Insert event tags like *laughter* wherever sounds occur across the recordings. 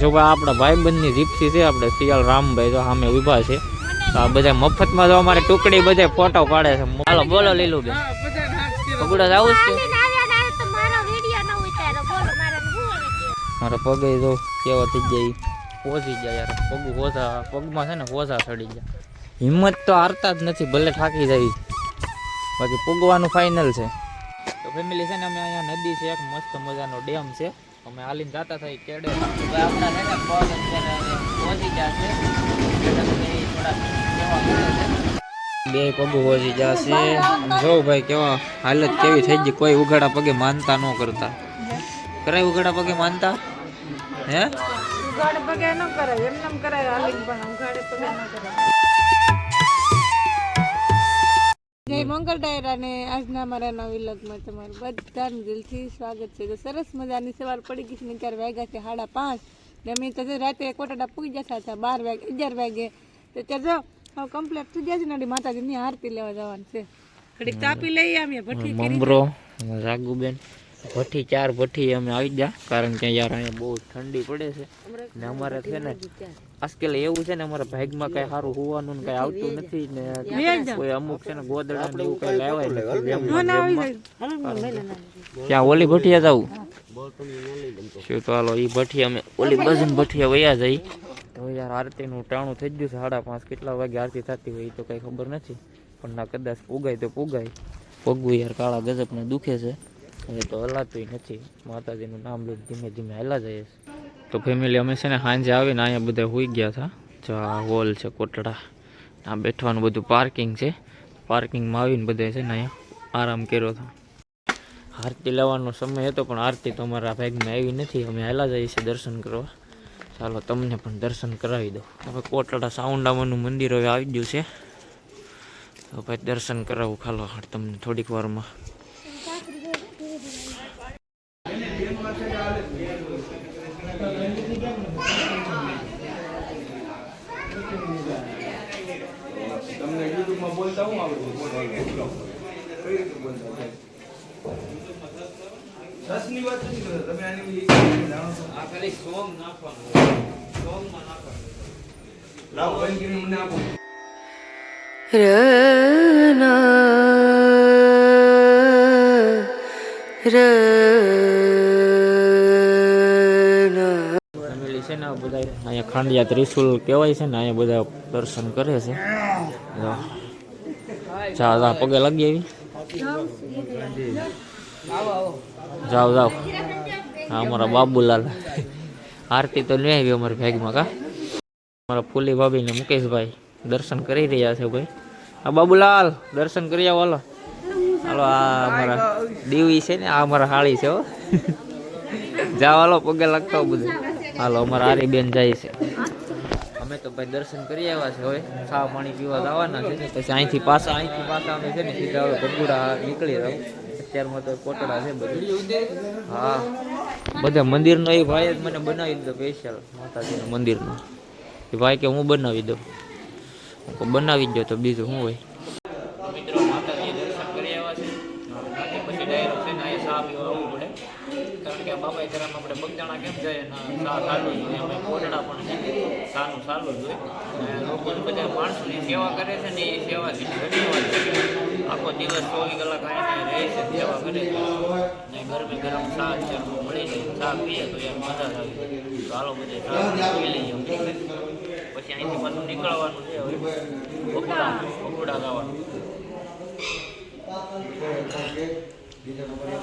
જો ભાઈ આપણા ભાઈબંધની જીપસી છે આપણે સિયાલ રામભાઈ તો સામે ઊભા છે. તો આ બધા મફતમાં તો અમારે ટુકડી બધા ફોટો પાડે છે. હાલો બોલો લીલું બેન પગડા જવું છું. છે મારા પગે જો કેવો થઈ જાય પોસી જાય યાર. પગ હોસા પગમાં છે ને હોસા ચડી જાય હિંમત તો હારતા જ નથી ભલે થાકી જાય બાકી પગવાનું ફાઇનલ છે. તો ફેમિલી છે ને અમે અહીંયા નદી છે એક મસ્ત મજાનો ડેમ છે. અમે હાલીને જતા થઈ કેડે. હવે આપણા છે ને પગ અત્યારે પહોંચી છે. બે પગ પહોંચી જશે જો ભાઈ કેવા હાલત કેવી થઈ ગઈ કોઈ ઉઘાડા પગે માનતા ન કરતા. કરાય ઉઘાડા પગે માનતા? હે? ઉઘાડા પગે ન કરાય એમ નામ કરાય હાલીને પણ ઉઘાડે પગે ન કરાય. જય મંગલ ડાયરા ને આજના મારા નવા વિલોગમાં તમારું બધાનું દિલથી સ્વાગત છે. તો સરસ મજાની સવાર પડી ગઈ છે ને અત્યારે વાગ્યા છે સાડા પાંચ. ને અમે તો રાતે કોટાડા પૂગી જતા હતા બાર વાગે અગિયાર વાગે. તો ત્યાં જો હવે કમ્પ્લેટ થઈ ગયા છે ને માતાજીની આરતી લેવા જવાનું છે. ઘડીક તાપી લઈ અમે ભઠ્ઠી મમરો રાગુબેન. ભઠ્ઠી ચાર ભઠ્ઠી અમે આવી ગયા કારણ કે યાર અહીંયા બહુ ઠંડી પડે છે. ને અમારે છે ને આજકાલ એવું છે ને અમારા ભાગમાં કઈ સારું હોવાનું ને કઈ આવતું નથી ને કોઈ અમુક છે ને ગોદડા ને એવું કઈ લેવાય નથી ત્યાં ઓલી ભઠિયા જવું શું તો હાલો એ ભઠ્ઠી અમે ઓલી બજન ભઠિયા વયા જઈ તો યાર આરતીનું ટાણું થઈ ગયું છે સાડા પાંચ કેટલા વાગે આરતી થતી હોય એ તો કઈ ખબર નથી. પણ ના કદાચ પુગાય તો પુગાય. પગવું યાર કાળા ગજબને દુખે છે. હવે તો હલાતું નથી. માતાજીનું નામ લઈ ધીમે ધીમે હલા જાય છે. તો ફેમિલી અમે છે ને સાંજે આવીને અહીંયા બધા હોઈ ગયા હતા જો આ હોલ છે, કોટડા. આ બેઠવાનું બધું પાર્કિંગ છે. પાર્કિંગમાં આવીને બધા છે ને અહીંયા આરામ કર્યો હતો આરતી લેવાનો સમય હતો, પણ આરતી તો અમારા ભાગમાં આવી નથી. અમે હાલા જઈએ છીએ દર્શન કરવા. ચાલો તમને પણ દર્શન કરાવી દો હવે કોટડા સાઉન્ડામાનું મંદિર હવે આવી ગયું છે. તો ભાઈ દર્શન કરાવું ખાલો તમને થોડીક વારમાં. તમને યુટ્યુબમાં બોલતા હું આવડે કઈ રીતે બોલતા? રસની વાત નથી કરતા. તમે આની જાણો છો. આ ખાલી સોંગ નાખવાનું. સોંગમાં નાખવાનું. લાવો કરીને મને આપો. ફેમિલી છે ને બધા અહીંયા ખાંડિયા ત્રિશુલ કહેવાય છે ને, અહીંયા બધા દર્શન કરે છે. જો. જા પગે લાગી આવી. જાઓ જાઓ. હા, અમારા બાબુલાલ. આરતી તો નહીં આવી અમારા ભેગમાં કા? અમારા ફૂલી ભાભી ને મુકેશભાઈ દર્શન કરી રહ્યા છે ભાઈ. આ બાબુલાલ, દર્શન કરી આવો, હાલો. હાલો, આ અમારા દેવી છે ને, આ અમારા હાળી છે, હો. જાઓ, હાલો, પગે લાગતો બધું. હાલો અમારા આરી બેન જાય છે. અમે તો ભાઈ દર્શન કરી આવ્યા છે હવે. ચા પાણી પીવા આવવાના છે પછી અહીંથી પાછા અહીંથી પાછા અમે છે ને સીધા હવે ભગુડા નીકળી જાવ અત્યારમાં તો કોટડા છે બધું. હા. બધા મંદિરનો એ ભાઈ જ મને બનાવી દીધો સ્પેશિયલ માતાજીનું મંદિરનો. એ ભાઈ કે હું બનાવી દઉં? બનાવી જ દો તો બીજું શું હોય મિત્રો માતાજી દર્શન કરી આવ્યા છે ત્યાંથી પછી ડાયરો છે ને અહીંયા ચા પીવા આવવું પડે કારણ કે આ બાબાઈ ધરામાં આપણે બગદાણા કેમ ને જ હોય અમે કોટડા પણ છે. સારું ચાલુ જ હોય અને લોકોને બધા માણસોની સેવા કરે છે ને એ સેવાથી ધન્યવાદ આખો દિવસ ચોવીસ કલાક અહીંયા રહે છે સેવા કરે છે. ને ગરમે ગરમ ચા અત્યારે મળી જાય. ચા પીએ તો યાર મજા આવી. તો હાલો બધે ચા પી લઈએ પછી અહીંથી પાછું નીકળવાનું છે હવે. જવાનું.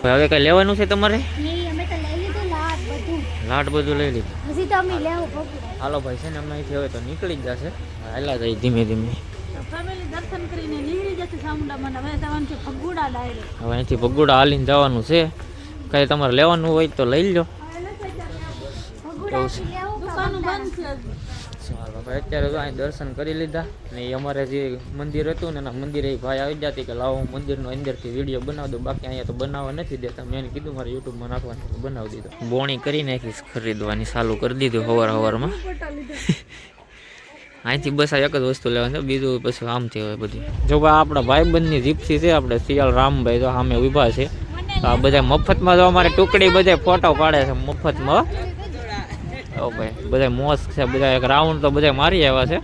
હવે કઈ લેવાનું છે તમારે નહીં અમે તો લઈ લીધું લાટ બધું લાટ બધું લઈ લીધું. હજી તો અમે લેવું હાલો ભાઈ છે ને અમે અહીંથી હવે તો નીકળી જ જશે. હાલા જાય ધીમે ધીમે. ફેમિલી દર્શન કરીને નીકળી જશે સામુંડામાં હવે જવાનું છે ફગુડા ડાયરેક્ટ હવે અહીંથી ભગુડા હાલીને જવાનું છે. કઈ તમારે લેવાનું હોય તો લઈ લો પગુડાથી લેવું દુકાનો બંધ છે ભાઈ અત્યારે તો અહીં દર્શન કરી લીધા ને એ અમારે જે મંદિર હતું ને એના મંદિરે ભાઈ આવી જતી કે લાવો હું મંદિરનો અંદરથી વીડિયો બનાવી દઉં. બાકી અહીંયા તો બનાવવા નથી દેતા. મેં એને કીધું, મારે યુટ્યુબમાં નાખવાનું બનાવી દીધું. બોણી કરી નાખી ખરીદવાની ચાલુ કરી દીધું હવાર હવારમાં. *laughs* અહીંથી બસ આ એક જ વસ્તુ લેવાની બીજું પછી આમથી હવે બધી. જો ભાઈ આપણા ભાઈબંધની જીપસી છે, આપણે શિયાળ રામભાઈ તો સામે ઊભા છે. આ બધા મફતમાં તો અમારે ટુકડી બધા ફોટો પાડે છે, મફતમાં. ભાઈ બધા મોસ્ક છે બધા એક રાઉન્ડ તો બધા મારી આવ્યા છે.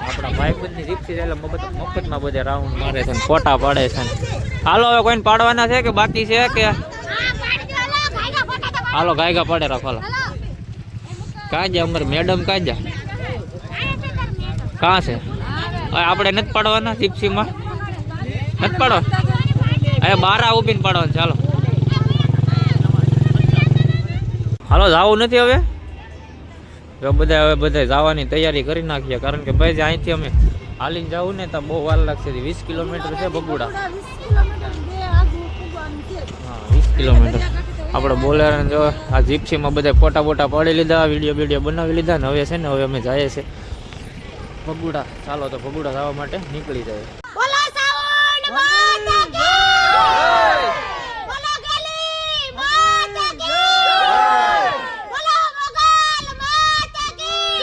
આપણા ભાઈબંધની છે એટલે મફત મફતમાં બધા રાઉન્ડ મારે છે ફોટા પાડે છે. હાલો, હવે કોઈને પાડવાના છે કે બાકી છે કે? હાલો, ગાયગા પાડે રાખો, હાલો. કાં જા અમારે મેડમ કાં જા કાં છે? આપણે નથી પાડવાના જીપસીમાં? નથી પાડવા? અરે, બારા ઊભીને પાડવાનું ચાલો હાલો જવું નથી હવે? હવે બધા હવે બધા જવાની તૈયારી કરી નાખીએ કારણ કે ભાઈ અહીંથી અમે હાલીને જવું ને તો બહુ વાર લાગશે. વીસ કિલોમીટર છે બગુડા. હા વીસ કિલોમીટર. આપણે બોલેર જો આ જીપ્સીમાં બધા ફોટા બોટા પાડી લીધા વીડિયો વીડિયો બનાવી લીધા ને હવે છે ને હવે અમે જઈએ છીએ. ભગુડા ચાલો તો ભગુડા જવા માટે નીકળી જાય બોલો સાવણ માતા કી બોલો ગલી માતા કી બોલો મોગલ માતા કી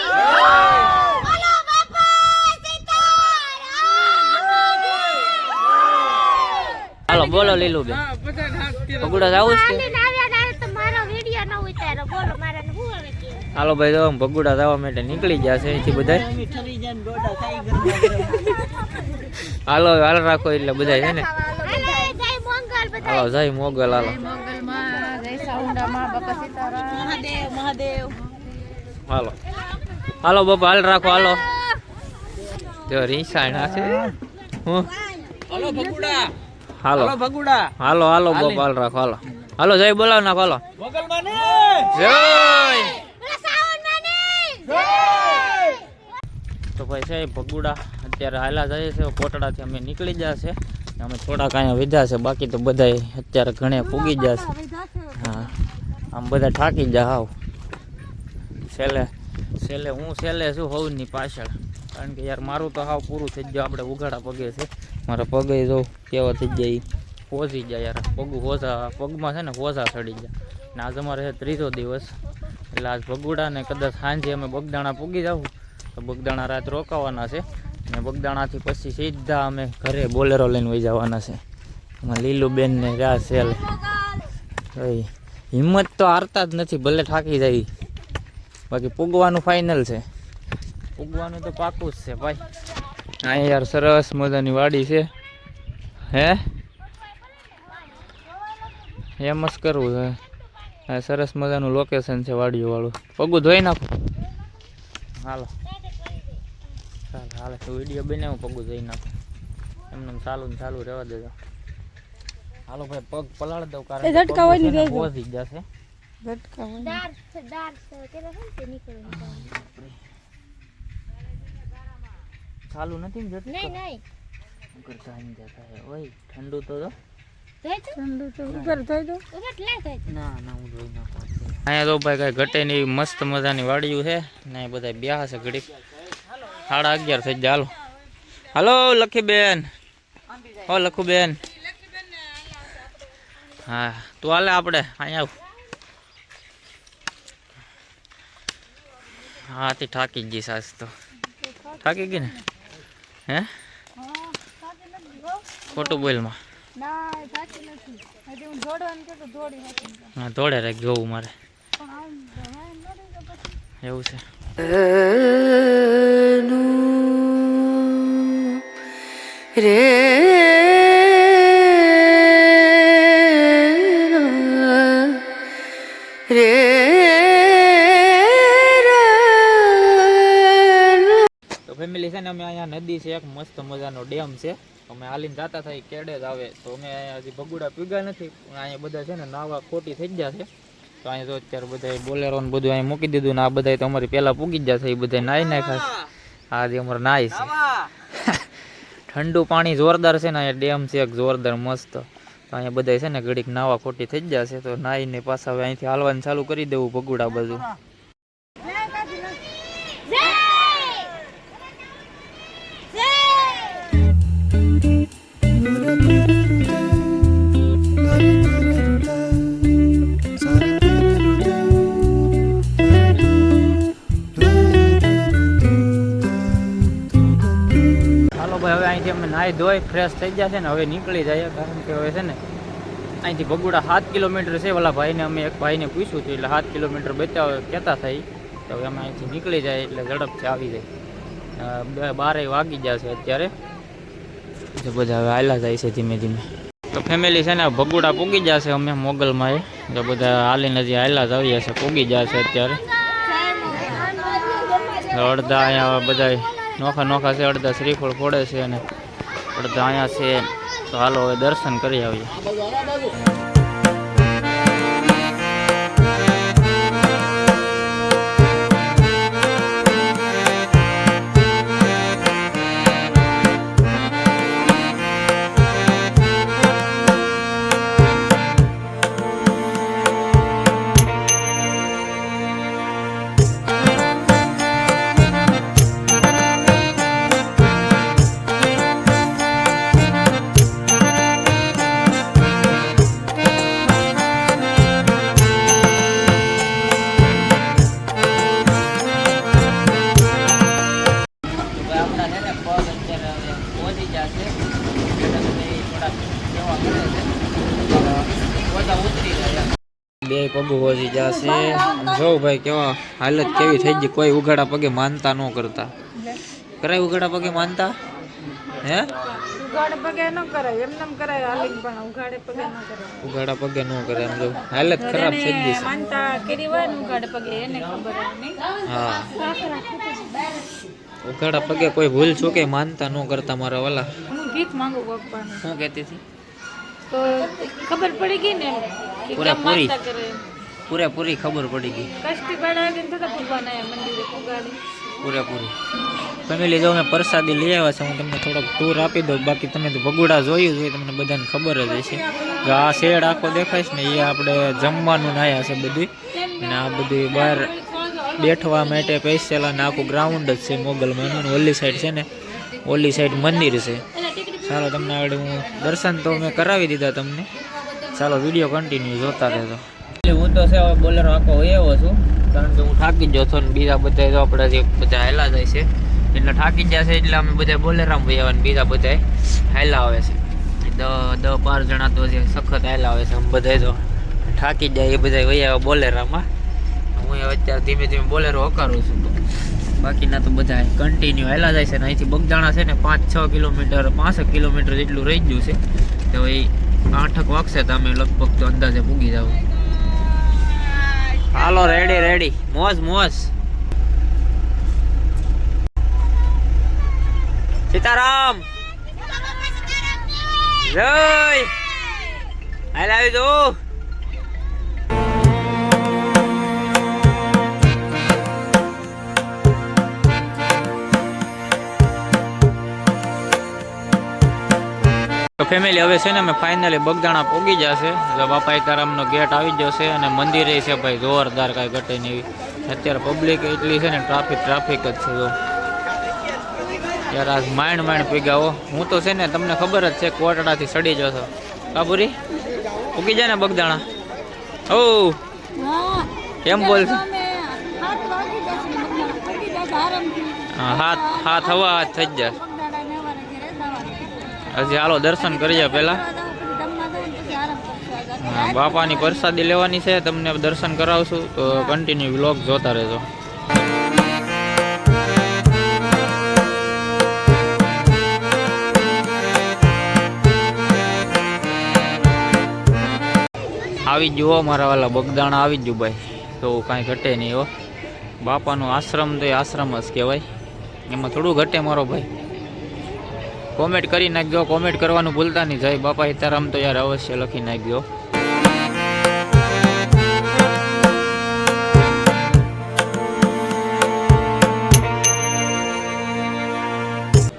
બોલો બાપા સીતારામ હાલો લીલું બેન. ભગુડા જવું છે. આવ્યા ના તો મારો વિડિયો ન ઉતારો. બોલો મારા ને હું હવે કે હાલો ભાઈ તો ભગુડા જવા માટે નીકળી ગયા છે અહીંથી બધા હાલો હાલ રાખો એટલે બધા છે ને. હાલો જય મંગલ હાલો મોગલ હાલો. હાલો. હાલો બાપા હાલ રાખો હાલો. રીસાણા છે. હું હાલો ભગુડા. હાલો. હાલો ભગુડા. હાલો હાલો ગોપાલ રાખો હાલો. હાલો જય બોલાવ નાખો હાલો. જય! તો ભાઈ છે ભગુડા અત્યારે હાલા જાય છે કોટડાથી અમે નીકળી ગયા છે. અમે થોડાક અહીંયા વિધા છે બાકી તો બધા અત્યારે ઘણે ફૂગી ગયા છે. હા આમ બધા થાકી જા હાવ. છેલ્લે છેલ્લે હું છેલ્લે છું હોવની પાછળ. કારણ કે યાર મારું તો હાવ પૂરું થઈ ગયું આપણે ઉઘાડા પગે છે. મારા પગે જો કેવા થઈ જાય પોઝી જાય યાર. પગ હોસા, પગમાં છે ને હોસા ચડી ગયા. ને આજ અમારે છે ત્રીજો દિવસ. એટલે આજ ભગુડા ને કદાચ સાંજે અમે બગદાણા પૂગી જાવ તો બગદાણા રાત રોકાવાના છે. ને બગદાણાથી પછી સીધા અમે ઘરે બોલેરો લઈને વહી જવાના છે. એમાં લીલુબેન ને રા સેલ. હિંમત તો હારતા જ નથી, ભલે થાકી જાય બાકી પૂગવાનું ફાઇનલ છે. પૂગવાનું તો પાકું જ છે, ભાઈ. અહીં યાર સરસ મજાની વાડી છે. હે? એમ જ કરવું છે. સરસ મજાનું લોકેશન છે વાડીઓ વાળું પગું ધોઈ નાખું. હાલો. ચાલો હાલે તો વીડિયો બનાવું પગું ધોઈ નાખું. એમને ચાલુ ને ચાલુ રહેવા દેજો. હાલો ભાઈ પગ પલાળ દઉં કારણ કે ઝટકા હોય ને. પહોંચી જશે દાર છે. દાર છે કે રહે ને તે નીકળે ચાલુ નથી ને જતું? નહીં નહીં. કરતા કાઈ જતા હે ઓય ઠંડુ તો તો ઠંડુ તો ઉપર થઈ દો ઉભટ લે થઈ ના ના હું જોઈ નાખું અહીંયા તો ભાઈ કઈ ઘટે નહીં મસ્ત મજાની વાડીયું છે. ને બધા બ્યાહ છે ઘડીક. સાડા અગિયાર થઈ જાય હાલો. હાલો લખીબેન. હો લખુબેન. હા તું હાલે આપણે અહીંયા આવ. હા તે થાકી ગઈ સાસ તો. થાકી ગઈ ને? હે? ખોટું બોલમાં. હું દોડી રાખ જોવું મારે. એવું છે. તો છે, એક મસ્ત મજાનો ડેમ છે. અમે હાલીને જતા થાય કેડે જ આવે. તો અમે હજી ભગુડા પીગા નથી, પણ અહીંયા બધા છે ને નાવા ખોટી થઈ ગયા છે. તો અહીંયા જો અત્યારે બધા બોલેરો ને બધું અહીંયા મૂકી દીધું ને આ બધા તો અમારી પહેલાં પૂગી ગયા છે, એ બધા નાઈ નાખ્યા આજે અમારે નાય છે. ઠંડુ પાણી જોરદાર છે ને અહીંયા ડેમ છે, એક જોરદાર મસ્ત. તો અહીંયા બધા છે ને ઘડીક નાવા ખોટી થઈ જ જશે તો નાહીને પાછા હવે અહીંથી હાલવાનું ચાલુ કરી દેવું ભગુડા બાજુ. નાહી ધોઈ ફ્રેશ થઈ ગયા છે ને હવે નીકળી જઈએ કારણ કે હવે છે ને અહીંથી ભગુડા સાત કિલોમીટર છે ઓલા ભાઈને અમે એક ભાઈને પૂછ્યું હતું એટલે સાત કિલોમીટર બતાવ કહેતા થઈ તો હવે અમે અહીંથી નીકળી જાય એટલે ઝડપથી આવી જાય. અ, બે- બારે વાગી જશે અત્યારે. તો બધા હવે હાલા જાય છે ધીમે ધીમે. તો ફેમિલી છે ને ભગુડા પૂગી જશે અમે મોગલમાં એ તો બધા હાલીને હજી હાલા જ આવીએ છે પૂગી જશે અત્યારે. તો અડધા અહીંયા બધા નોખા નોખા છે અડધા શ્રીફળ ફોડે છે અને અડધા અહીંયા છે. તો હાલો હવે દર્શન કરી આવીએ. જો ભાઈ કેવા હાલત કેવી થઈ ગઈ? કોઈ ઉઘાડા પગે માનતા ન કરતા. કરાય ઉઘાડા પગે માનતા? હે? ઉઘાડા પગે ન કરાય એમ નેમ કરાય હાલીને પણ ઉઘાડે પગે ન કરાય. ઉઘાડા પગે ન કરે એમ જો હાલત ખરાબ થઈ ગઈ છે. માનતા કરી હોય ને ઉઘાડે પગે એને ખબર હા. ઉઘાડા પગે કોઈ ભૂલ ચૂકે માનતા ન કરતા મારા વાલા. હું ભીખ માંગુ પપ્પાને. શું કહેતી હતી? તો ખબર પડી ગઈ ને કે પૂરેપૂરી. માનતા કરે. પૂરેપૂરી ખબર પડી ગઈ. પૂરેપૂરી. ફેમિલી જો મેં પ્રસાદી લઈ આવ્યા છે. હું તમને થોડોક ટૂર આપી દઉં. બાકી તમે તો ભગુડા જોયું જ હોય તમને બધાને ખબર જ હશે. કે આ શેડ આખો દેખાય છે ને એ આપણે જમવાનું નાયા છે બધું અને આ બધું બહાર બેઠવા માટે પૈસેલા અને આખું ગ્રાઉન્ડ જ છે મોગલમાં અને ઓલી સાઈડ છે ને ઓલી સાઈડ મંદિર છે. ચાલો તમને આગળ હું દર્શન તો મેં કરાવી દીધા તમને. ચાલો વીડિયો કન્ટિન્યુ જોતા રહેજો. હું તો છે, હવે બોલેરો આખો એવો છું. કારણ કે હું થાકી જ છો ને બીજા બધા તો આપણે જે બધા હેલા જાય છે. એટલે થાકી જ જશે એટલે અમે બધા બોલેરામાં ભાઈ આવે ને બીજા બધા હેલા આવે છે. દસ બાર જણા તો જે સખત હેલા આવે છે અમે બધા તો. થાકી જાય એ બધા આવે બોલેરામાં. હું હવે અત્યારે ધીમે ધીમે બોલેરો હકારું છું. બાકીના તો બધા કન્ટિન્યુ હેલા જાય છે ને અહીંથી બગદાણા છે ને પાંચ, છ કિલોમીટર, પાંસઠ કિલોમીટર જેટલું રહી ગયું છે. તો એ આઠક વાગશે તો અમે લગભગ તો અંદાજે પૂગી જાવ. હાલો રેડી રેડી મોજ મોજ. સીતારામ. જય હાલ આવી જો તો ફેમિલી હવે છે ને અમે ફાઇનલી બગદાણા પોગી જશે. જો બાપા તારામનો ગેટ આવી જશે અને મંદિરે છે ભાઈ જોરદાર કાંઈ ઘટે નહીં અત્યારે પબ્લિક એટલી છે ને ટ્રાફિક ટ્રાફિક જ છે જો. યાર આજ માઇન્ડ માઇન્ડ પીગાવો હું. તો છે ને તમને ખબર જ છે કોટડાથી સડી જશો. કાબુરી ઉગી જાય ને બગદાણા. ઓ કેમ બોલ. હા, હાથ હાથ હવા હાથ થઈ જશે. હજી હાલો દર્શન કરીએ પહેલા. બાપાની પ્રસાદી લેવાની છે, તમને દર્શન કરાવશું. તો કન્ટિન્યુ વ્લોગ જોતા રહેજો. આવી જુઓ મારા વાલા બગદાણા, આવી જ ભાઈ. તો કાંઈ ઘટે નહીં હો. બાપાનો આશ્રમ તો એ આશ્રમ જ કહેવાય. એમાં થોડું ઘટે મારો ભાઈ. કોમેન્ટ કરી નાખજો. કોમેન્ટ કરવાનું ભૂલતા નહીં. જય બાપા સીતારામ. તો યાર અવશ્ય લખી નાખજો.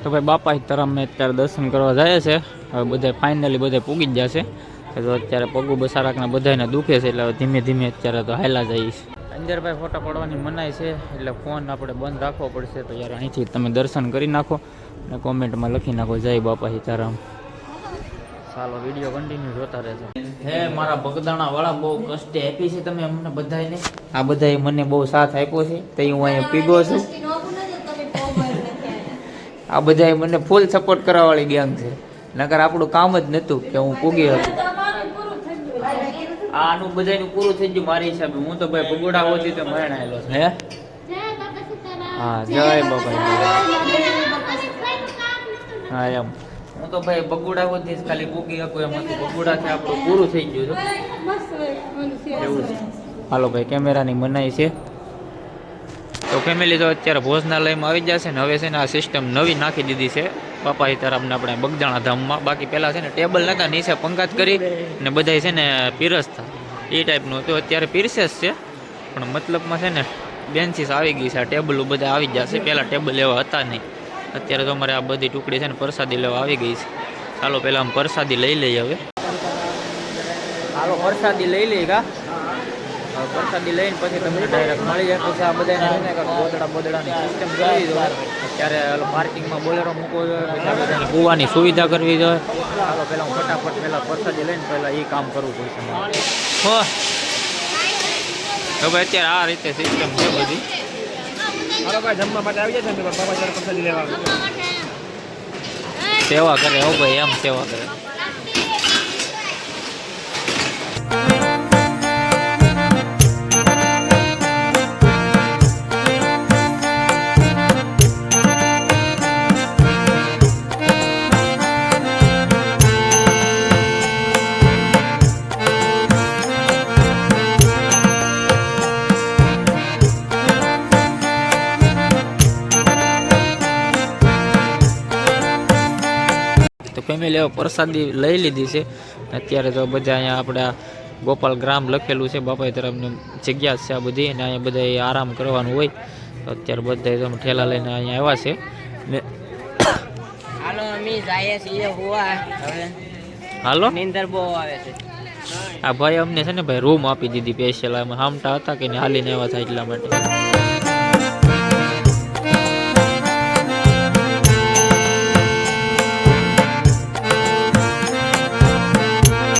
તો ભાઈ બાપા સીતારામ મેં અત્યારે દર્શન કરવા જાય છે. હવે બધા ફાઇનલી બધા પૂગી જ જશે. તો અત્યારે પગું બસારાકના બધાને દુખે છે એટલે ધીમે ધીમે અત્યારે તો હાયલા જઈશ અંદર ભાઈ ફોટા પડવાની મનાય છે એટલે ફોન આપણે બંધ રાખવો પડશે. તો યાર અહીંથી તમે દર્શન કરી નાખો. અને કોમેન્ટમાં લખી નાખો. જય બાપા સીતારામ. ચાલો વીડિયો કન્ટિન્યુ જોતા રહેજો. હે મારા બગદાણા વાળા બહુ કષ્ટે આપી છે તમે અમને બધાને આ બધાએ મને બહુ સાથ આપ્યો છે. તે હું અહીંયા પીગો છું. આ બધાએ મને ફૂલ સપોર્ટ કરવા વાળી ગેંગ છે. નકર આપણું કામ જ નહોતું કે હું પૂગી હતો આનું બધાયનું પૂરું થઈ ગયું મારી હિસાબે. હું તો ભાઈ ભગોડા હોતી તો મરણાયેલો છે. હે? જય બાપા સીતારામ. હા જય બાપા હા એમ. હું તો ભાઈ બગુડા હોતી ખાલી પૂકી શકું એમ હતું છે આપણું પૂરું થઈ ગયું છે. એવું છે. હાલો ભાઈ કેમેરાની મનાઈ છે. તો ફેમિલી તો અત્યારે ભોજનાલયમાં આવી જશે ને હવે છે ને આ સિસ્ટમ નવી નાખી દીધી છે. બાપા સીતારામને આપણે બગદાણા ધામમાં બાકી પહેલાં છે ને ટેબલ નતા નીચે પંકાત કરી ને બધાય છે ને પીરસતા. એ ટાઈપનું હતું. અત્યારે પીરસેસ છે. પણ મતલબમાં છે ને બેન્ચીસ આવી ગઈ છે. આ ટેબલો બધા આવી જશે. પહેલાં ટેબલ એવા હતા નહીં. અત્યારે તો અમારે આ બધી ટુકડી છે ને પ્રસાદી લેવા આવી ગઈ છે. ચાલો પહેલાં આમ પ્રસાદી લઈ લઈએ હવે. હાલો પ્રસાદી લઈ લઈ કા? હવે પ્રસાદી લઈને પછી તમને ડાયરેક્ટ મળી જાય. પછી આ ને બોદડા બોદડાની સિસ્ટમ કરવી દો અત્યારે ઓલો પાર્કિંગમાં બોલેરો મૂકવો જોઈએ પછી આ બધાને કૂવાની સુવિધા કરવી જોઈએ. ચાલો પહેલાં હું ફટાફટ પહેલાં પ્રસાદી લઈને પહેલાં એ કામ કરવું પડશે મારે. હો. તો ભાઈ અત્યારે આ રીતે સિસ્ટમ છે બધી. હાલો ભાઈ જમવા માટે આવી જાય છે બાબા ત્યારે પ્રસાદી લેવા સેવા કરે હો ભાઈ એમ સેવા કરે. તો લેવા પ્રસાદી લઈ લીધી છે. અત્યારે તો બધા અહીંયા આપણા ગોપાલ ગ્રામ લખેલું છે બાપાઈ તરફની જગ્યા છે આ બધી અને અહીંયા બધા આરામ કરવાનું હોય. તો અત્યારે બધા તમે ઠેલા લઈને અહીંયા આવ્યા છે. ને હાલો અમે જઈએ છીએ હોવા. હવે હાલો? નીંદર બહુ આવે છે. આ ભાઈ અમને છે ને ભાઈ રૂમ આપી દીધી સ્પેશિયલ અમે હામટા હતા કે હાલીને આવ્યા હતા એટલા માટે.